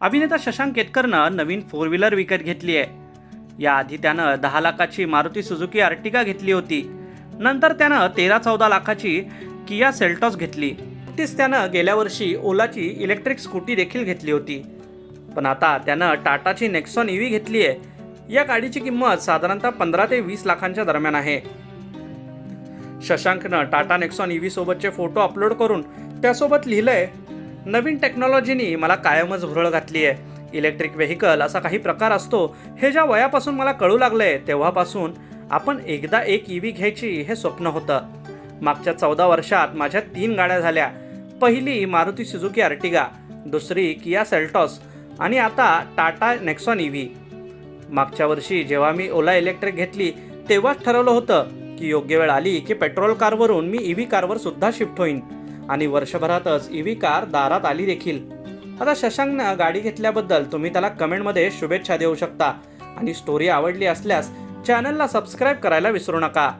अभिनेता शशांक केतकरनं नवीन फोर व्हीलर विकत घेतली आहे. याआधी त्यानं दहा लाखाची मारुती सुझुकी आर्टिका घेतली होती. नंतर त्यानं तेरा चौदा लाखाची किया सेल्टॉस घेतली. तीच त्यानं गेल्या वर्षी ओलाची इलेक्ट्रिक स्कूटी देखील घेतली होती. पण आता त्यानं टाटाची नेक्सॉन ईव्ही घेतली आहे. या गाडीची किंमत साधारणतः पंधरा ते वीस लाखांच्या दरम्यान आहे. शशांकनं टाटा नेक्सॉन ईव्ही सोबतचे फोटो अपलोड करून त्यासोबत लिहिलंय नवीन टेक्नॉलॉजीनी मला कायमच भुरळ घातली आहे इलेक्ट्रिक व्हेकल असा काही प्रकार असतो हे ज्या वयापासून मला कळू लागलंय तेव्हापासून आपण एकदा एक ई व्ही घ्यायची हे स्वप्न होतं. मागच्या चौदा वर्षात माझ्या तीन गाड्या झाल्या. पहिली मारुती सुझुकी अर्टिगा दुसरी किया सेल्टॉस आणि आता टाटा नेक्सॉन ई व्ही मागच्या वर्षी जेव्हा मी ओला इलेक्ट्रिक घेतली तेव्हाच ठरवलं होतं की योग्य वेळ आली की पेट्रोल कारवरून मी ई व्ही कारवर सुद्धा शिफ्ट होईन. आणि वर्षभरातच ईव्ही कार दारात आली देखील. आता शशांकनं गाडी घेतल्याबद्दल तुम्ही त्याला कमेंटमध्ये शुभेच्छा देऊ शकता. आणि स्टोरी आवडली असल्यास चॅनलला सबस्क्राईब करायला विसरू नका.